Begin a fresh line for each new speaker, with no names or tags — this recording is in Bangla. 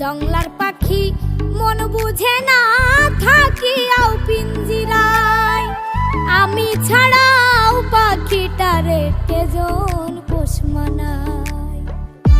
জংলার পাখি মন বুঝে না থাকিয়াও পিঞ্জিরায়। আমি ছাড়াও পাখিটারে কেজন